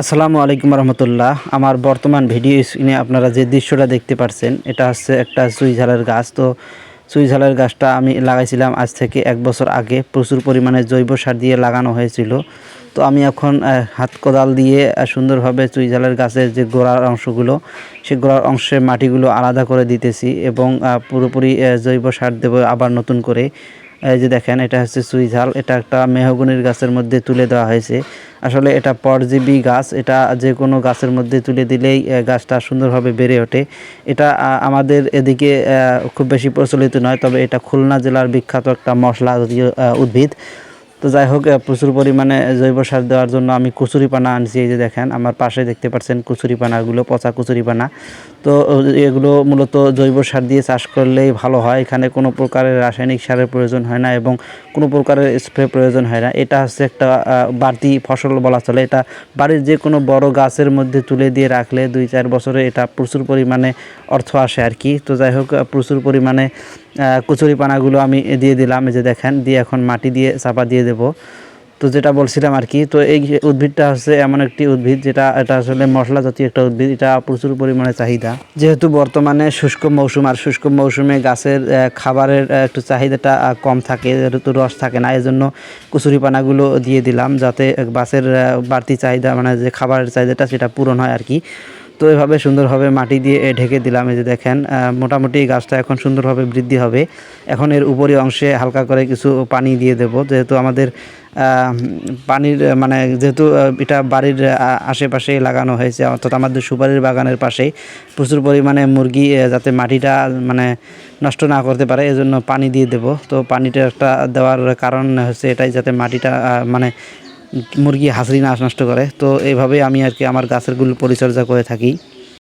আসসালামু আলাইকুম রহমতুল্লাহ। আমার বর্তমান ভিডিও স্ক্রিনে আপনারা যে দৃশ্যটা দেখতে পাচ্ছেন এটা হচ্ছে একটা সুইঝালের গাছ। তো সুইঝালের গাছটা আমি লাগাইছিলাম আজ থেকে এক বছর আগে। প্রচুর পরিমাণে জৈব সার দিয়ে লাগানো হয়েছিল। তো আমি এখন হাত কোদাল দিয়ে সুন্দরভাবে চুইঝালের গাছের যে গোড়ার অংশগুলো সে গোড়ার অংশের মাটিগুলো আলাদা করে দিতেছি এবং পুরোপুরি জৈব সার দেবো আবার নতুন করে। এই যে দেখেন, এটা হচ্ছে সুইঝাল এটা একটা মেহগুনির গাছের মধ্যে তুলে দেওয়া হয়েছে। আসলে এটা পরজীবী গাছ। এটা যে কোনো গাছের মধ্যে তুলে দিলেই গাছটা সুন্দরভাবে বেড়ে ওঠে। এটা আমাদের এদিকে খুব বেশি প্রচলিত নয়, তবে এটা খুলনা জেলার বিখ্যাত একটা মশলা জাতীয় উদ্ভিদ। তো যাই হোক প্রচুর পরিমাণে জৈব সার দেওয়ার জন্য আমি কচুরিপানা আনছি, এই যে দেখেন, আমার পাশে দেখতে পাচ্ছেন কচুরিপানাগুলো পচা কচুরিপানা তো এগুলো মূলত জৈব সার দিয়ে চাষ করলেই ভালো হয়, এখানে কোনো প্রকারের রাসায়নিক সারের প্রয়োজন হয় না এবং কোনো প্রকারের স্প্রে প্রয়োজন হয় না। এটা হচ্ছে একটা বাড়তি ফসল বলা চলে। এটা বাড়ির যে কোনো বড় গাছের মধ্যে তুলে দিয়ে রাখলে দুই চার বছরে এটা প্রচুর পরিমাণে অর্থ আসে আর কি। তো যাই হোক প্রচুর পরিমাণে আহ, কচুরি পানাগুলো আমি দিয়ে দিলাম এই যে দেখেন দিয়ে এখন মাটি দিয়ে চাপা দিয়ে দেব। তো যেটা বলছিলাম আর কি তো এই উদ্ভিদটা হচ্ছে এমন একটি উদ্ভিদ যেটা এটা আসলে মশলা জাতীয় একটা উদ্ভিদ এটা প্রচুর পরিমাণে চাহিদা। যেহেতু বর্তমানে শুষ্ক মৌসুম আর শুষ্ক মৌসুমে গাছের খাবারের একটু চাহিদাটা কম থাকে যেহেতু রস থাকে না এই জন্য কচুরি পানাগুলো দিয়ে দিলাম যাতে গাছের বাড়তি চাহিদা মানে যে খাবারের চাহিদাটা সেটা পূরণ হয় আর কি। তো এভাবে সুন্দরভাবে মাটি দিয়ে ঢেকে দিলাম, এই যে দেখেন মোটামুটি গাছটা এখন সুন্দরভাবে বৃদ্ধি হবে। এখন এর উপরি অংশে হালকা করে কিছু পানি দিয়ে দেব, যেহেতু আমাদের পানির মানে যেহেতু এটা বাড়ির আশেপাশে লাগানো হয়েছে, অর্থাৎ আমাদের সুপারির বাগানের পাশেই। প্রচুর পরিমাণে মুরগি যাতে মাটিটা মানে নষ্ট না করতে পারে, এজন্য পানি দিয়ে দেব। তো পানিটা একটা দেওয়ার কারণ হচ্ছে এটাই, যাতে মাটিটা মানে মুরগি হাঁসড়ি নাশ নষ্ট করে। তো এইভাবেই আমি আর কি আমার গাছেরগুলো পরিচর্যা করে থাকি।